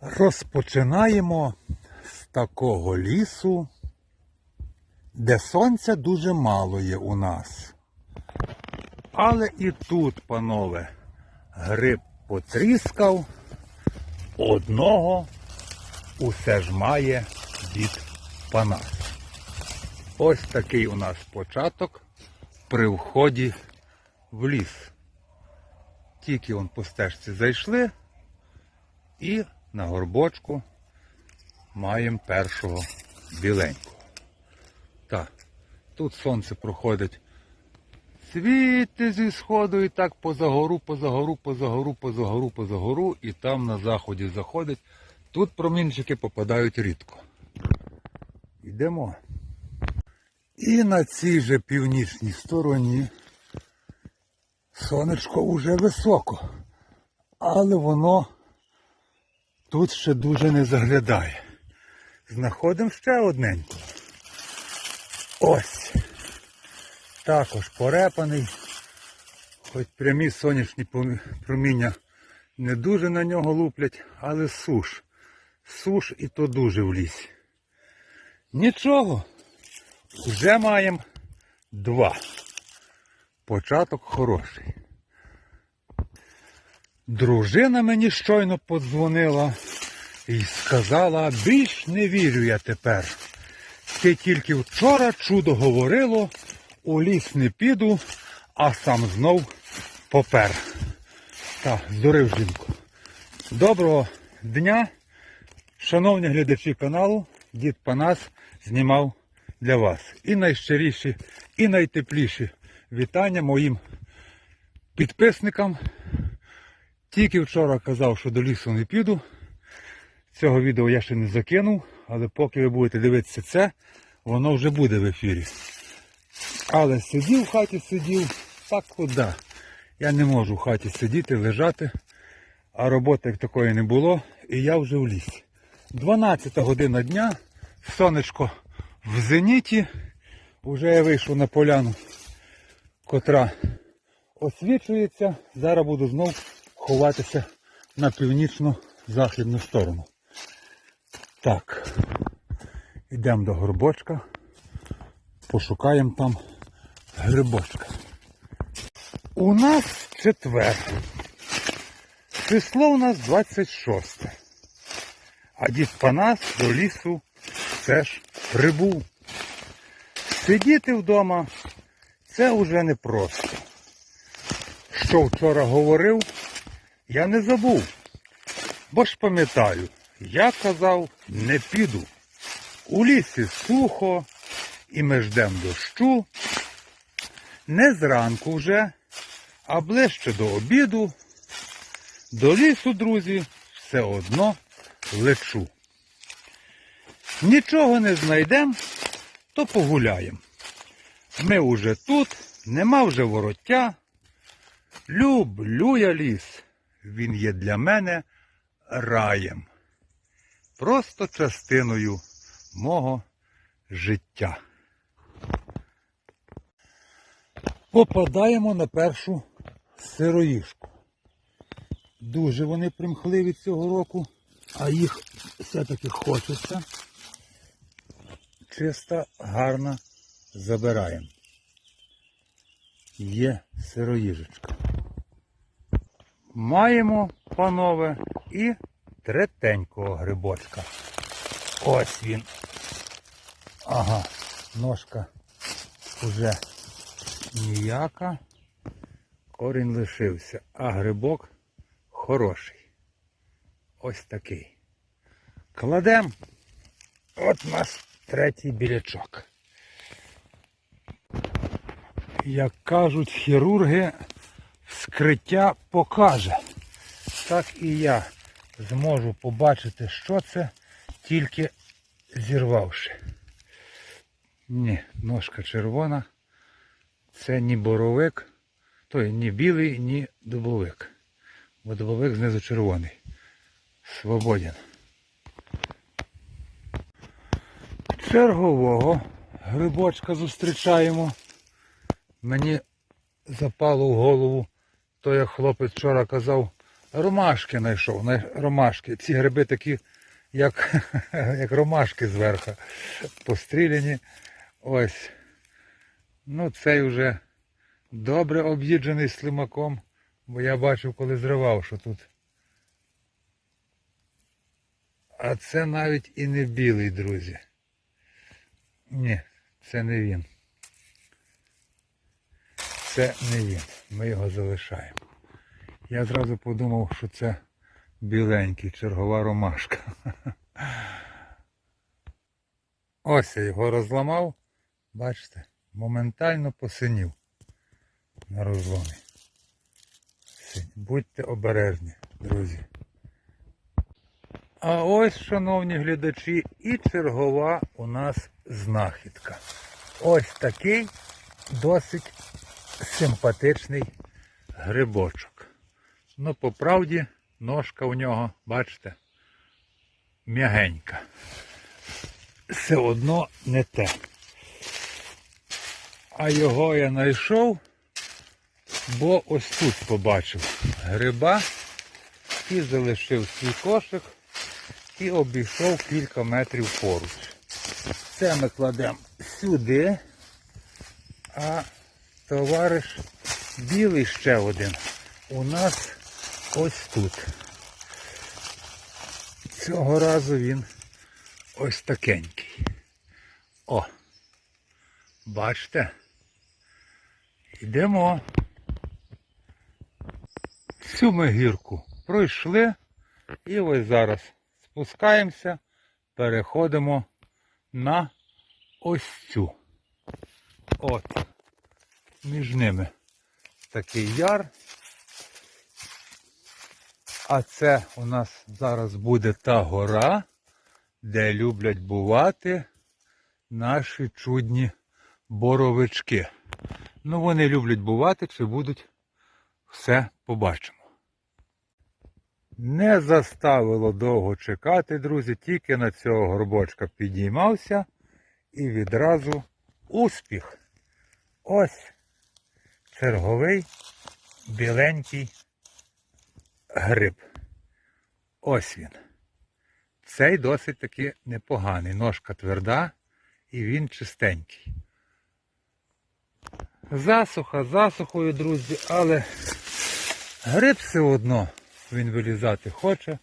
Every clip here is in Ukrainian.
Розпочинаємо з такого лісу, де сонця дуже мало є у нас. Але і тут, панове, гриб потріскав, одного усе ж має від панас. Ось такий у нас початок при вході в ліс. Тільки он по стежці зайшли і на горбочку маємо першого біленького. Так, тут сонце проходить світи зі сходу і так поза гору, поза гору, поза гору, поза гору, поза гору, і там на заході заходить. Тут промінчики попадають рідко. Йдемо. І на цій же північній стороні сонечко уже високо, але воно тут ще дуже не заглядає. Знаходимо ще одненьку. Ось. Також порепаний. Хоч прямі сонячні проміння не дуже на нього луплять, але суш. Суш і то дуже в лісі. Нічого. Вже маємо два. Початок хороший. Дружина мені щойно подзвонила і сказала, більш не вірю я тепер. Ти тільки вчора чудо говорило, у ліс не піду, а сам знов попер. Так, здурив жінку. Доброго дня, шановні глядачі каналу, дід Панас знімав для вас. І найщиріші, і найтепліші вітання моїм підписникам. Тільки вчора казав, що до лісу не піду. Цього відео я ще не закинув, але поки ви будете дивитися це, воно вже буде в ефірі. Але сидів в хаті, сидів, так куди. Я не можу в хаті сидіти, лежати, а роботи як такої не було, і я вже в лісі. 12 година дня, сонечко в зеніті. Уже я вийшов на поляну, котра освічується. Зараз буду знов ховатися на північно-західну сторону. Так, йдемо до горбочка, пошукаємо там грибочка. У нас четвер. Число у нас 26. А дід Панас до лісу все ж прибув. Сидіти вдома це вже непросто. Що вчора говорив, я не забув. Бо ж пам'ятаю, я казав, не піду. У лісі сухо, і ми ждем дощу. Не зранку вже, а ближче до обіду. До лісу, друзі, все одно лечу. Нічого не знайдемо, то погуляємо. Ми уже тут, нема вже вороття. Люблю я ліс. Він є для мене раєм. Просто частиною мого життя. Попадаємо на першу сироїшку. Дуже вони примхливі цього року, а їх все-таки хочеться. Чиста, гарна, забираємо. Є сироїжечка. Маємо, панове, і третенького грибочка. Ось він. Ага, ножка вже ніяка. Корінь лишився, а грибок хороший. Ось такий. Кладемо. От у нас третій білячок. Як кажуть хірурги, вскриття покаже. Так і я зможу побачити, що це, тільки зірвавши. Ні, ножка червона. Це ні боровик, той ні білий, ні дубовик. Бо дубовик знизу червоний. Свободен. Чергового грибочка зустрічаємо. Мені запало в голову, то як хлопець вчора казав, Ромашки знайшов. Ромашки. Ці гриби такі, як, як ромашки зверху. Постріляні. Ось. Ну, цей вже добре об'їджений слимаком, бо я бачив, коли зривав, що тут. А це навіть і не білий, друзі. Ні, це не він. Це не він. Ми його залишаємо. Я зразу подумав, що це біленький, чергова ромашка. Ось я його розламав. Бачите, моментально посинів на розломі. Будьте обережні, друзі. А ось, шановні глядачі, і чергова у нас знахідка. Ось такий досить симпатичний грибочок. Ну, по правді, ножка у нього, бачите, м'ягенька. Все одно не те. А його я знайшов, бо ось тут побачив гриба і залишив свій кошик і обійшов кілька метрів поруч. Це ми кладемо сюди, а товариш білий ще один у нас ось тут. Цього разу він ось такенький. О! Бачите? Йдемо. Всю ми гірку пройшли і ось зараз спускаємося, переходимо на ось цю. От. Між ними такий яр. А це у нас зараз буде та гора, де люблять бувати наші чудні боровички. Ну, вони люблять бувати, чи будуть, все побачимо. Не заставило довго чекати, друзі, тільки на цього горбочка підіймався і відразу успіх. Ось черговий біленький гриб. Ось він. Цей досить таки непоганий. Ножка тверда і він чистенький. Засуха засухою, друзі, але гриб все одно він вилізати хоче.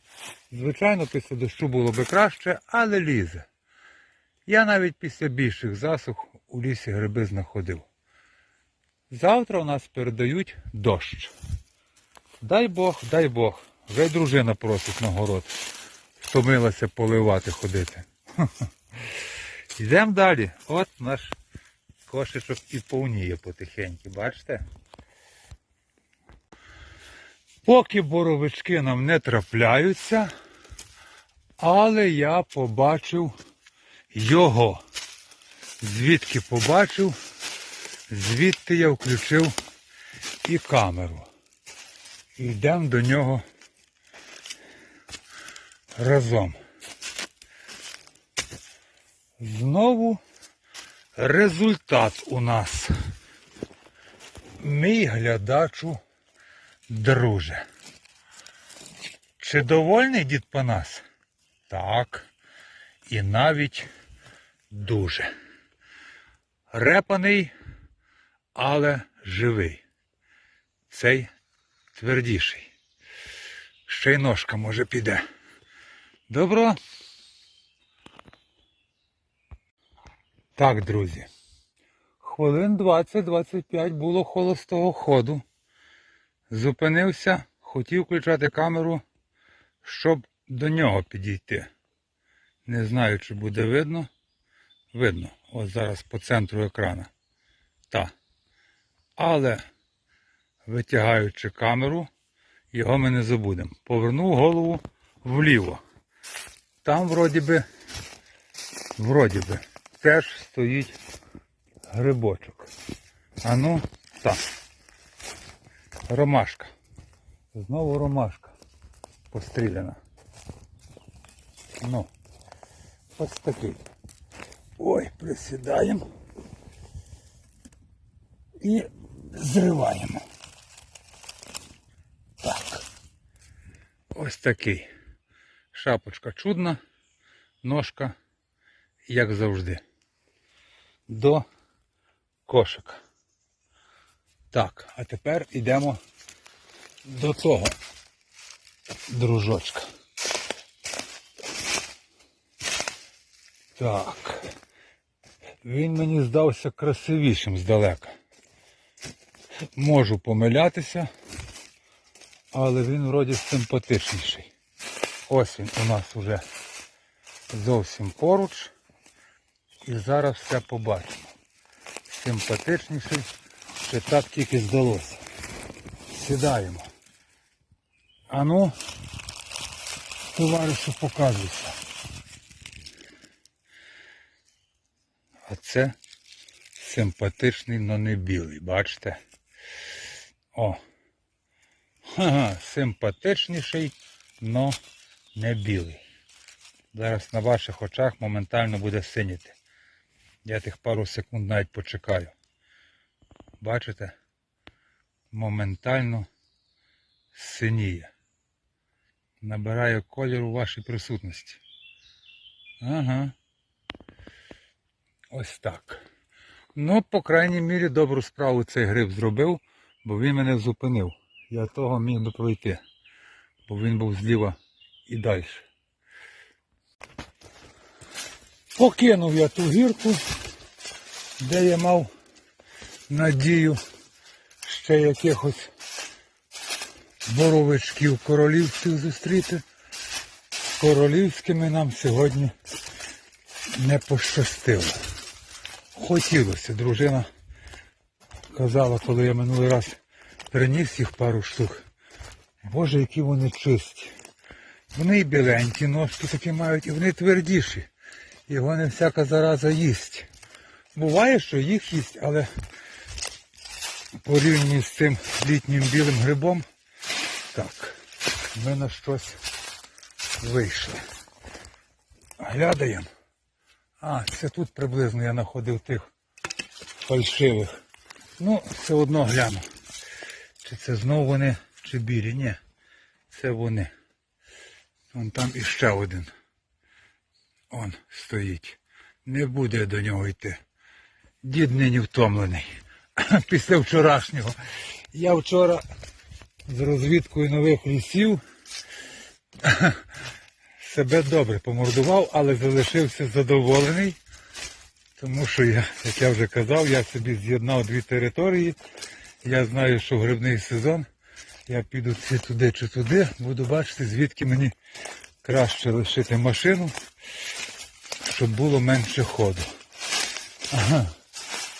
Звичайно, після дощу було би краще, але лізе. Я навіть після більших засух у лісі гриби знаходив. Завтра у нас передають дощ. Дай Бог, дай Бог. Вже й дружина просить на город. Втомилася поливати ходити. Йдемо далі. От наш кошечок і повніє потихеньку, бачите? Поки боровички нам не трапляються, але я побачив його. Звідки побачив, звідти я включив і камеру. Йдемо до нього разом. Знову результат у нас. Мій глядачу друже. Чи довольний дід Панас? Так. І навіть дуже. Репаний, але живий. Цей твердіший. Ще й ножка може піде. Добро. Так, друзі. Хвилин 20-25 було холостого ходу. Зупинився, хотів включати камеру, щоб до нього підійти. Не знаю, чи буде видно. Видно. Ось зараз по центру екрана. Та. Але, витягаючи камеру, його ми не забудемо. Повернув голову вліво. Там вроді би, вроді би, теж стоїть грибочок. А ну, так. Ромашка. Знову ромашка постріляна. Ну, ось такий. Ой, присідаємо і зриваємо. Так. Ось такий. Шапочка чудна, ножка, як завжди. До кошика. Так, а тепер йдемо до того дружочка. Так. Він мені здався красивішим здалека. Можу помилятися, але він вроді симпатичніший. Ось він у нас уже зовсім поруч. І зараз все побачимо. Симпатичніший, чи так тільки здалося. Сідаємо. Ану, товаришу, показуйся. А це симпатичний, но не білий, бачите? О. Ха-ха, симпатичніший, но не білий. Зараз на ваших очах моментально буде синіти. Я тих пару секунд навіть почекаю. Бачите? Моментально синіє. Набирає колір у вашій присутності. Ага. Ось так. Ну, по крайній мірі, добру справу цей гриб зробив, бо він мене зупинив. Я того міг би пройти, бо він був зліва і далі. Покинув я ту гірку, де я мав надію ще якихось боровичків королівських зустріти. З королівськими нам сьогодні не пощастило. Хотілося, дружина казала, коли я минулий раз приніс їх пару штук. Боже, які вони чисті. Вони і біленькі ножки такі мають, і вони твердіші. Його не всяка зараза їсть. Буває, що їх їсть, але порівняно з цим літнім білим грибом, так, ми на щось вийшли. Глядаємо. А, це тут приблизно я знаходив тих фальшивих. Ну, все одно гляну. Чи це знову вони, чи білі? Ні. Це вони. Вон там іще один. Он стоїть. Не буде до нього йти. Дід нині втомлений. Після вчорашнього. Я вчора з розвідкою нових лісів себе добре помордував, але залишився задоволений. Тому що я, як я вже казав, я собі з'єднав дві території. Я знаю, що грибний сезон. Я піду чи туди чи туди, буду бачити, звідки мені краще лишити машину, щоб було менше ходу. Ага.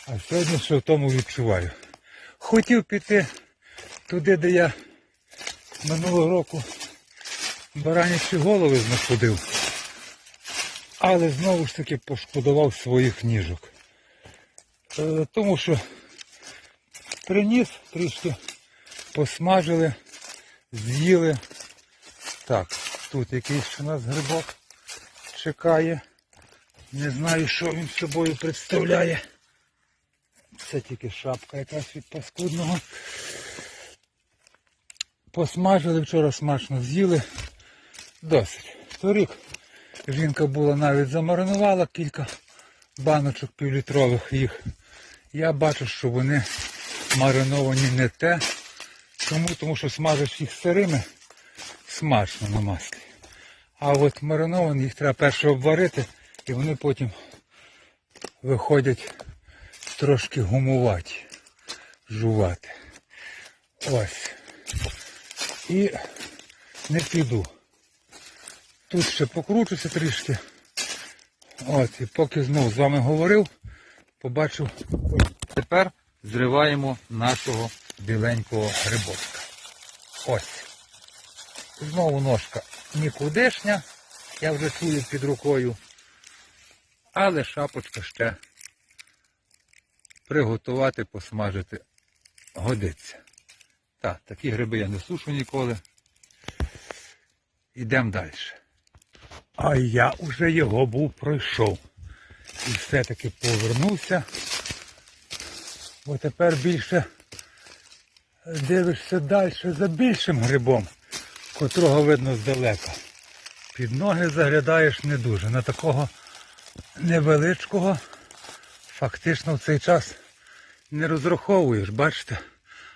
А сьогодні що в тому відчуваю. Хотів піти туди, де я минулого року баранячі голови знаходив. Але знову ж таки пошкодував своїх ніжок. Е, Тому що приніс, трішки посмажили, з'їли. Так, тут якийсь у нас грибок чекає. Не знаю, що він собою представляє. Це тільки шапка якась від паскудного. Посмажили, вчора смачно з'їли. Досить. Торік жінка була навіть замаринувала кілька баночок півлітрових їх. Я бачу, що вони мариновані не те. Чому? Тому що смажиш їх сирими смачно на маслі. А от мариновані їх треба перше обварити і вони потім виходять трошки гумувати, жувати. Ось. І не піду. Тут ще покручуся трішки. От, і поки знову з вами говорив, побачив. Тепер зриваємо нашого біленького грибочка. Ось. Знову ножка нікудишня, я вже чую під рукою. Але шапочка ще приготувати, посмажити годиться. Так, такі гриби я не сушу ніколи. Йдемо далі. А я вже його був пройшов. І все-таки повернувся. Бо тепер більше дивишся далі за більшим грибом. котрого видно здалека. Під ноги заглядаєш не дуже. На такого невеличкого фактично в цей час не розраховуєш, бачите,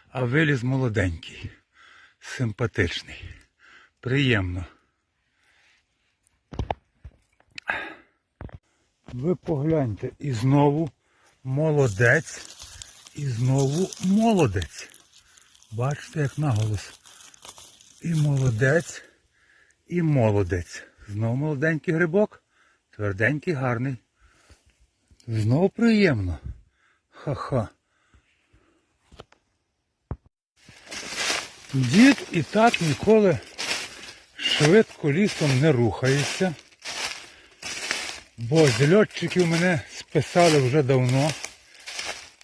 а виліз молоденький, симпатичний, приємно. Ви погляньте, і знову молодець, і знову молодець. Бачите, як наголос. І молодець, і молодець. Знову молоденький грибок, тверденький, гарний. Знову приємно. Ха-ха. Дід і так ніколи швидко лісом не рухається. Бо з льотчиків мене списали вже давно.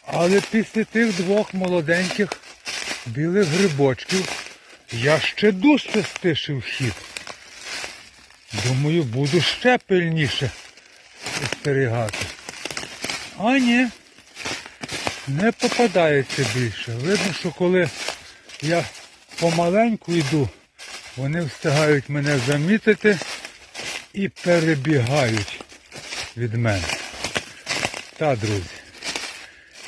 Але після тих двох молоденьких білих грибочків я ще дужче стишив хід. Думаю, буду ще пильніше спостерігати. А ні, не попадається більше. Видно, що коли я помаленьку йду, вони встигають мене замітити і перебігають від мене. Та, друзі,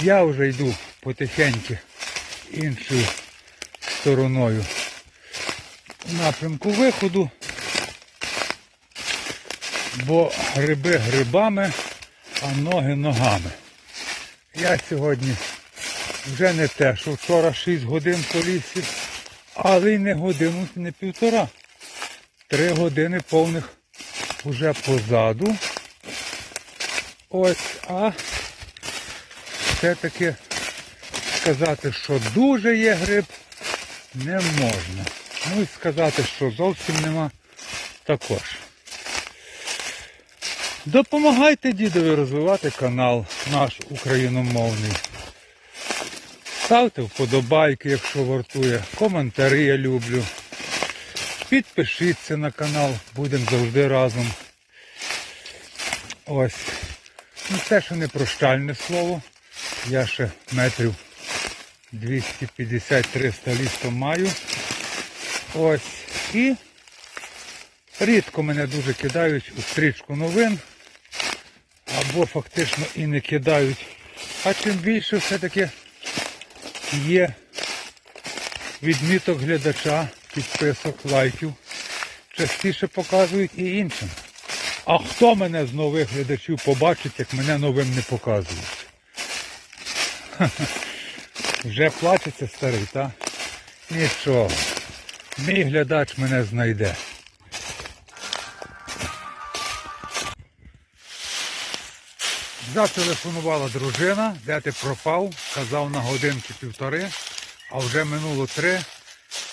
я вже йду потихеньки іншою стороною напрямку виходу, бо гриби грибами, а ноги ногами. Я сьогодні вже не те, що вчора 6 годин по лісі, але й не годину, не півтора. Три години повних уже позаду. Ось, а все-таки сказати, що дуже є гриб, не можна. Ну і сказати, що зовсім нема також. Допомагайте дідові розвивати канал наш україномовний. Ставте вподобайки, якщо вартує, коментарі я люблю. Підпишіться на канал, будемо завжди разом. Ось. Ну, це ще не прощальне слово. Я ще метрів 250-300 лісом маю. Ось. І рідко мене дуже кидають у стрічку новин. Або фактично і не кидають. А чим більше все-таки є відміток глядача, підписок, лайків, частіше показують і іншим. А хто мене з нових глядачів побачить, як мене новим не показують? Вже плачеться старий, та? Нічого. Мій глядач мене знайде. Зателефонувала дружина, де ти пропав, казав на годинки півтори, а вже минуло три.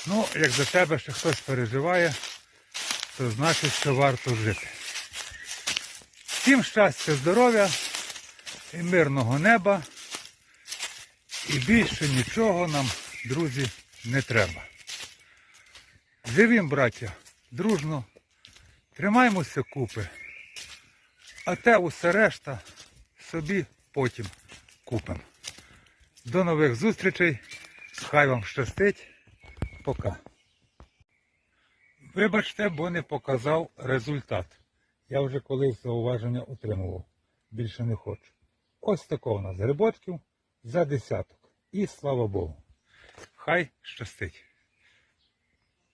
Ну, як за тебе ще хтось переживає, то значить, що варто жити. Всім щастя, здоров'я і мирного неба. І більше нічого нам, друзі, не треба. Живім, браття, дружно, тримаймося купи, а те усе решта собі потім купимо. До нових зустрічей. Хай вам щастить. Пока. Вибачте, бо не показав результат. Я вже колись зауваження отримував. Більше не хочу. Ось такого у нас грибочків за десяток. І слава Богу. Хай щастить.